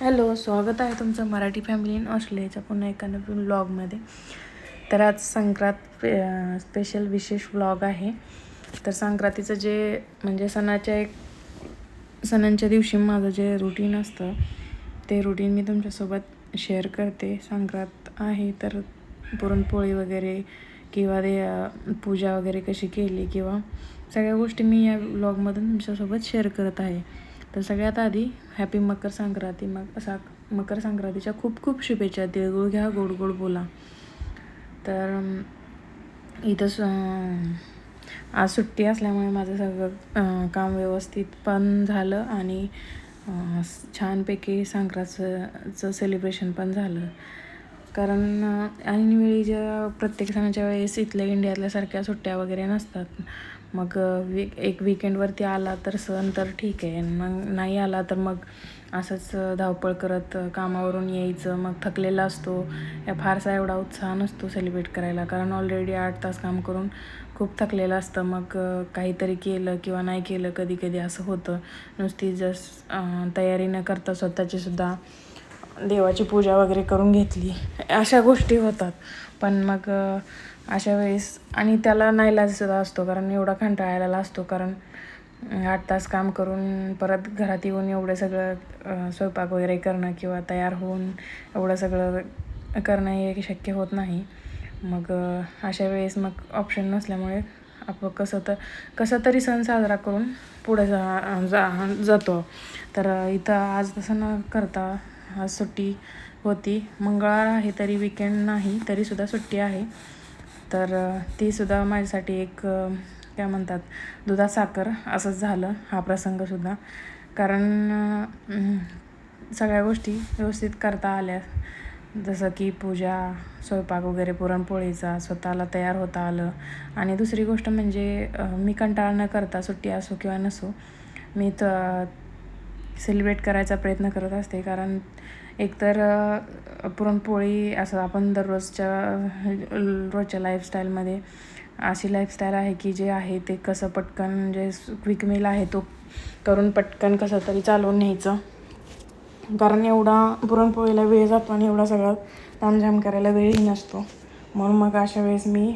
Hello स्वागत आहे तुमचं मराठी फॅमिली इन ऑस्ट्रेलियाच्या पुन्हा एका नवीन ब्लॉगमध्ये तर आज संक्रांत स्पेशल विशेष व्लॉग आहे. तर संक्रांतीचं जे म्हणजे सणाच्या एक सणांच्या दिवशी माझं जे रुटीन असतं ते रुटीन मी तुमच्यासोबत शेअर करते. संक्रांत आहे तर पुरणपोळी वगैरे किंवा ते पूजा वगैरे कशी केली किंवा सगळ्या गोष्टी मी या व्लॉगमधून तुमच्यासोबत शेअर करत आहे. तर सगळ्यात आधी हॅपी मकर संक्रांती मग सा मकर संक्रांतीच्या खूप खूप शुभेच्छा तिळगुळ घ्या गोड गोड बोला. तर इथं स- आज सुट्टी असल्यामुळे माझं सगळं काम व्यवस्थित पण झालं आणि छानपैकी संक्रांतचं सेलिब्रेशन पण झालं. कारण ऐनवेळी ज्या प्रत्येक सणाच्या वेळेस इथल्या इंडियातल्यासारख्या सुट्ट्या वगैरे नसतात. मग वीक एक विकेंडवरती आला तर सण तर ठीक आहे. मग नाही आला तर मग असंच धावपळ करत कामावरून यायचं. मग थकलेला असतो. या फारसा एवढा उत्साह नसतो सेलिब्रेट करायला. कारण ऑलरेडी आठ तास काम करून खूप थकलेलं असतं. मग काहीतरी केलं किंवा नाही केलं कधी कधी असं होतं. नुसती जस्ट तयारी न करता स्वतःची सुद्धा देवाची पूजा वगैरे करून घेतली. अशा गोष्टी होतात. पण मग अशा वेळेस आणि त्याला नाईलाजसुद्धा असतो कारण एवढा कंटाळा आलेला असतो कारण आठ तास काम करून परत घरात येऊन एवढं सगळं स्वयंपाक वगैरे करणं किंवा तयार होऊन एवढं सगळं करणं हे शक्य होत नाही. मग अशा वेळेस मग ऑप्शन नसल्यामुळे आपण कसं तर कसं तरी सण साजरा करून पुढे जा जा जातो. तर इथं आज तसं न करता आज सुट्टी होती. मंगळवार आहे तरी विकेंड नाही तरीसुद्धा सुट्टी आहे. तर तीसुद्धा माझ्यासाठी एक काय म्हणतात दुधा साखर असंच झालं हा प्रसंगसुद्धा. कारण सगळ्या गोष्टी व्यवस्थित करता आल्या. जसं की पूजा स्वयंपाक वगैरे पुरणपोळीचा स्वतःला तयार होता आलं. आणि दुसरी गोष्ट म्हणजे मी कंटाळा न करता सुट्टी असो किंवा नसो मी तर सेलिब्रेट करायचा प्रयत्न करत असते. कारण एकतर पुरणपोळी असं आपण दररोजच्या रोजच्या लाईफस्टाईलमध्ये अशी लाईफस्टाईल आहे की जे आहे ते कसं पटकन जे क्विक मेल आहे तो करून पटकन कसं तरी चालवून न्यायचं. कारण एवढा पुरणपोळीला वेळ जातो आणि एवढा सगळा तामझाम करायला वेळही नसतो. म्हणून मग अशा वेळेस मी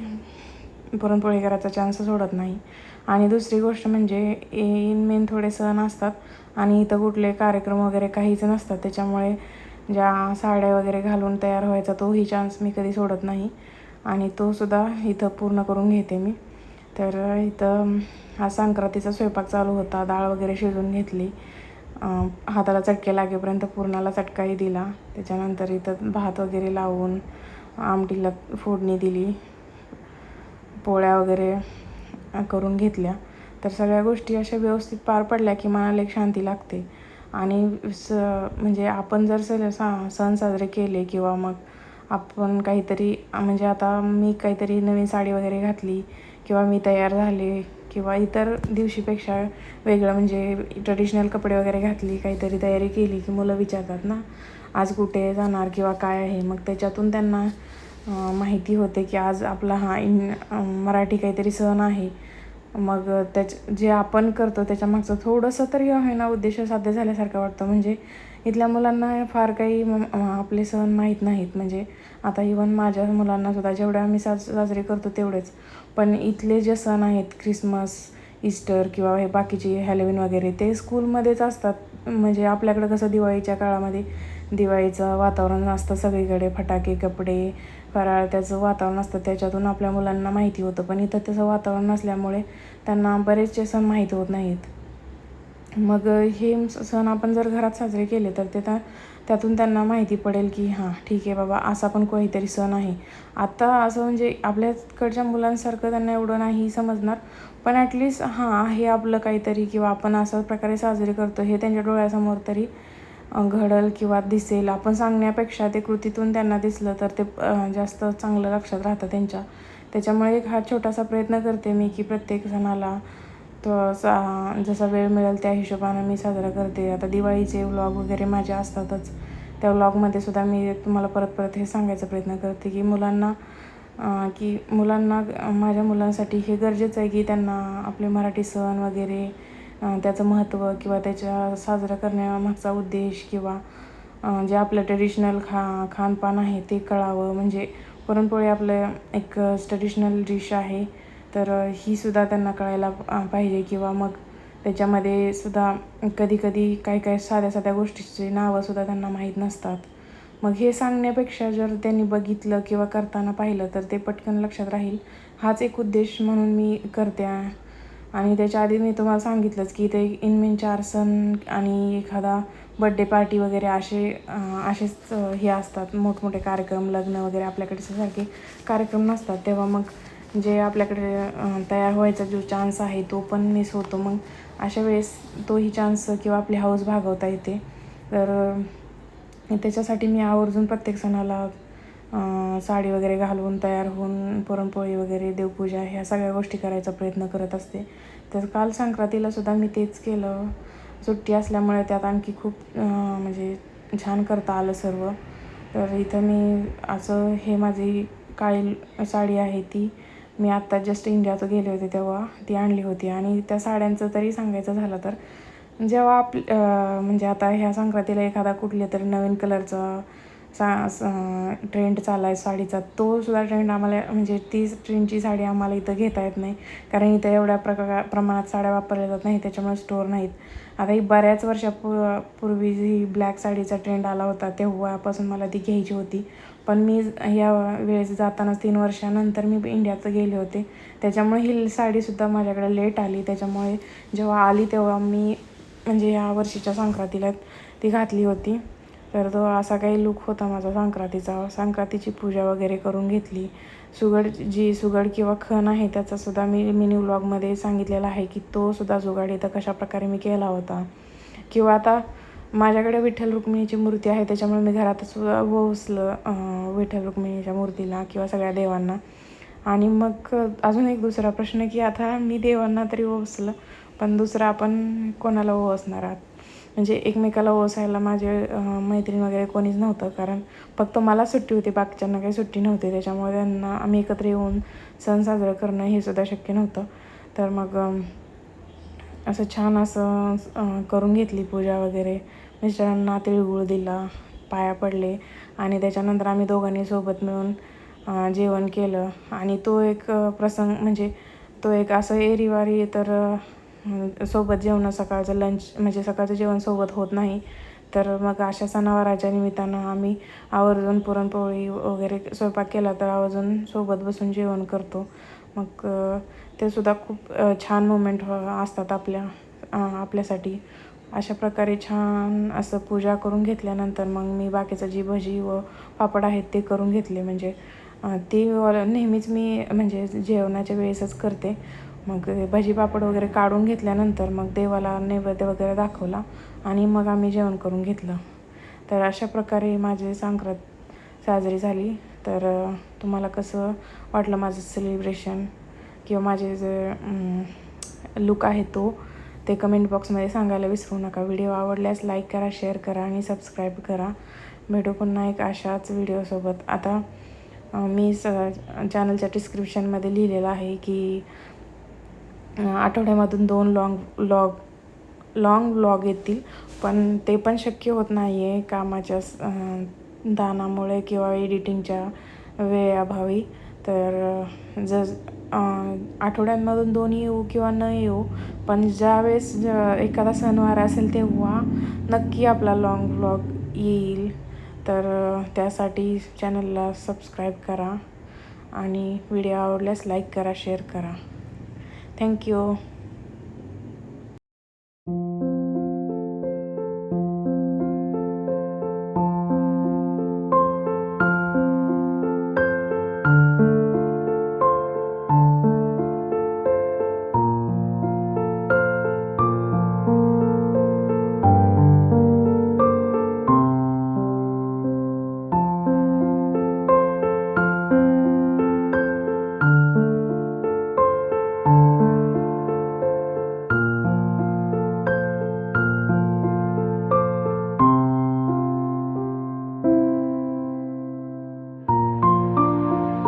पुरणपोळी करायचा चान्स सोडत नाही. आणि दुसरी गोष्ट म्हणजे इन मेन थोडे सण असतात आणि इथं कुठले कार्यक्रम वगैरे काहीच नसतात. त्याच्यामुळे ज्या साड्या वगैरे घालून तयार व्हायचा तोही चान्स मी कधी सोडत नाही. आणि तो सुद्धा इथं पूर्ण करून घेते मी. तर इथं हा संक्रांतीचा स्वयंपाक चालू होता. डाळ वगैरे शिजवून घेतली. हाताला चटके लागेपर्यंत पूर्णाला चटकाही दिला. त्याच्यानंतर इथं भात वगैरे लावून आमटीला फोडणी दिली. पोळ्या वगैरे करून घेतल्या. तर सगळ्या गोष्टी अशा व्यवस्थित पार पडल्या की मनाला एक शांती लागते. आणि स म्हणजे आपण जर स सा सण साजरे केले किंवा मग आपण काहीतरी म्हणजे आता मी काहीतरी नवीन साडी वगैरे घातली किंवा मी तयार झाले किंवा इतर दिवशीपेक्षा वेगळं म्हणजे ट्रेडिशनल कपडे वगैरे घातली काहीतरी तयारी केली की मुलं विचारतात ना आज कुठे जाणार किंवा काय आहे? मग त्याच्यातून त्यांना माहिती होते की आज आपला हा इन मराठी काहीतरी सण आहे. मग त्याच जे आपण करतो त्याच्यामागचं थोडंसं तरी होईना उद्देश साध्य झाल्यासारखं वाटतं. म्हणजे इथल्या मुलांना फार काही म- आपले सण माहीत नाहीत. म्हणजे आता इवन माझ्या मुलांनासुद्धा जेवढे आम्ही साज साजरे करतो तेवढेच. पण इथले जे सण आहेत ख्रिसमस ईस्टर किंवा हे बाकीचे हॅलोविन वगैरे ते स्कूलमध्येच असतात. म्हणजे आपल्याकडं कसं दिवाळीच्या काळामध्ये दिवाळीचं वातावरण असतं सगळीकडे फटाके कपडे फराळ त्याचं वातावरण असतं त्याच्यातून आपल्या मुलांना माहिती होतं. पण इथं त्याचं वातावरण नसल्यामुळे त्यांना बरेचसे सण माहीत होत नाहीत. मग हे स- सण आपण जर घरात साजरे केले तर ते त्या त्यातून त्यांना माहिती पडेल की हां ठीक आहे बाबा असा पण काहीतरी सण आहे. आत्ता असं म्हणजे आपल्याकडच्या मुलांसारखं त्यांना एवढं नाही समजणार पण ॲटलिस्ट हां हे आपलं काहीतरी किंवा आपण अशा प्रकारे साजरे करतो हे त्यांच्या डोळ्यासमोर तरी घडल किंवा दिसेल आपण सांगण्यापेक्षा ते कृतीतून त्यांना दिसलं तर ते जास्त चांगलं लक्षात राहतं त्यांच्या. त्याच्यामुळे एक हा छोटासा प्रयत्न करते मी की प्रत्येक सणाला तो सा जसा वेळ मिळेल त्या हिशोबानं मी साजरा करते. आता दिवाळीचे व्लॉग वगैरे माझे असतातच. त्या व्लॉगमध्ये सुद्धा मी तुम्हाला परत परत हे सांगायचा प्रयत्न करते की मुलांना की मुलांना माझ्या मुलांसाठी हे गरजेचं आहे की त्यांना आपले मराठी सण वगैरे त्याचं महत्त्व किंवा त्याच्या साजरा करण्यामागचा उद्देश किंवा जे आपलं ट्रेडिशनल खा खानपान आहे ते कळावं. म्हणजे पुरणपोळी आपलं एक ट्रेडिशनल डिश आहे. तर ही सुद्धा त्यांना कळायला पाहिजे किंवा मग त्याच्यामध्ये सुद्धा कधी कधी काही काही साध्या साध्या गोष्टीची नावंसुद्धा त्यांना माहीत नसतात. मग हे सांगण्यापेक्षा जर त्यांनी बघितलं किंवा करताना पाहिलं तर ते पटकन लक्षात राहील. हाच एक उद्देश म्हणून मी करते. आणि त्याच्या आधी मी तुम्हाला सांगितलंच की ते इन चार सण आणि एखादा बड्डे पार्टी वगैरे असे असेच हे असतात. मोठमोठे कार्यक्रम लग्न वगैरे आपल्याकडे सारखे कार्यक्रम नसतात. तेव्हा मग जे आपल्याकडे तयार व्हायचा जो चान्स आहे तो पण मिस होतो. मग अशा वेळेस तोही चान्स किंवा आपली हाऊस भागवता येते. तर त्याच्यासाठी मी आवर्जून प्रत्येक सणाला साडी वगैरे घालून तयार होऊन पुरणपोळी वगैरे देवपूजा ह्या सगळ्या गोष्टी करायचा प्रयत्न करत असते. तर काल संक्रांतीला सुद्धा मी तेच केलं. सुट्टी असल्यामुळे त्यात आणखी खूप म्हणजे छान करता आलं सर्व. तर इथं मी असं हे माझी काळी साडी आहे ती मी आत्ता जस्ट इंडियात गेले होते तेव्हा ती आणली होती. आणि त्या साड्यांचं तरी सांगायचं झालं तर जेव्हा आप म्हणजे आता ह्या संक्रांतीला एखादा कुठल्या तरी नवीन कलरचा सा ट्रेंड चालला आहे साडीचा तो सुद्धा ट्रेंड आम्हाला म्हणजे ती ट्रेंडची साडी आम्हाला इथं घेता येत नाही. कारण इथं एवढ्या प्रकार प्रमाणात साड्या वापरल्या जात नाही त्याच्यामुळे स्टोर नाहीत. आता ही बऱ्याच वर्षापू पूर्वी जी ब्लॅक साडीचा ट्रेंड आला होता तेव्हापासून मला ती घ्यायची होती. पण मी या वेळेस जातानाच तीन वर्षानंतर मी इंडियात गेले होते. त्याच्यामुळे ही साडीसुद्धा माझ्याकडे लेट आली. त्याच्यामुळे जेव्हा आली तेव्हा मी म्हणजे या वर्षीच्या संक्रांतीला ती घातली होती. तर तो असा काही लुक होता माझा संक्रांतीचा. संक्रांतीची पूजा वगैरे करून घेतली. सुगड जी सुगड किंवा खण आहे त्याचासुद्धा मी मिनी व्लॉगमध्ये सांगितलेला आहे की तो सुद्धा जुगाड इथं कशाप्रकारे मी केला होता. किंवा आता माझ्याकडे विठ्ठल रुक्मिणीची मूर्ती आहे त्याच्यामुळे मी घरातच वसलं विठ्ठल रुक्मिणीच्या मूर्तीला किंवा सगळ्या देवांना. आणि मग अजून एक दुसरा प्रश्न की आता मी देवांना तरी ओसलं पण दुसरं आपण कोणाला ओसणार आहात? म्हणजे एकमेकाला ओसायला माझे मैत्रीण वगैरे कोणीच नव्हतं. कारण फक्त मला सुट्टी होती बाकीच्यांना काही सुट्टी नव्हती. त्याच्यामुळे त्यांना आम्ही एकत्र येऊन सण साजरा करणं हे सुद्धा शक्य नव्हतं. तर मग असं छान असं करून घेतली पूजा वगैरे. मिस्टरांना तिळगुळ दिला पाया पडले. आणि त्याच्यानंतर आम्ही दोघांनी सोबत मिळून जेवण केलं. आणि तो एक प्रसंग म्हणजे तो एक असं एरिवारी तर सोबत जेवणं सकाळचं लंच म्हणजे सकाळचं जेवण सोबत होत नाही. तर मग अशा सणावाराच्या निमित्तानं आम्ही आवर्जून पुरणपोळी वगैरे स्वयंपाक केला तर आवर्जून सोबत बसून जेवण करतो. मग ते सुद्धा खूप छान मोमेंट हो, असतात आपल्या आपल्यासाठी. अशा प्रकारे छान असं पूजा करून घेतल्यानंतर मग मी बाकीचं जी भजी व पापड आहेत ते करून घेतले. म्हणजे ती नेहमीच मी म्हणजे जेवणाच्या वेळेसच करते. मग भजी पापड वगैरे काढून घेतल्यानंतर मग देवाला नैवेद्य वगैरे दाखवला आणि मग आम्ही जेवण करून घेतलं. तर अशा प्रकारे माझी संक्रांत साजरी झाली. तर तुम्हाला कसं वाटलं माझं सेलिब्रेशन किंवा माझे जे लुक आहे तो ते कमेंट बॉक्समध्ये सांगायला विसरू नका. व्हिडिओ आवडल्यास लाईक करा शेअर करा आणि सबस्क्राईब करा. भेटू पुन्हा एक अशाच व्हिडिओसोबत आता मी स चॅनलच्या डिस्क्रिप्शनमध्ये लिहिलेलं आहे की आठवड्यामधून दोन लॉंग लॉग लॉंग व्लॉग येतील. पण ते पण शक्य होत नाही आहे कामाच्या दानामुळे किंवा एडिटिंगच्या वेळेअभावी. तर जर आठवड्यांमधून दोन्ही येऊ किंवा न येऊ पण ज्यावेळेस एखादा सणवार असेल तेव्हा नक्की आपला लॉंग व्लॉग येईल. तर त्यासाठी चॅनलला सबस्क्राईब करा आणि व्हिडिओ आवडल्यास लाईक करा शेअर करा. thank you.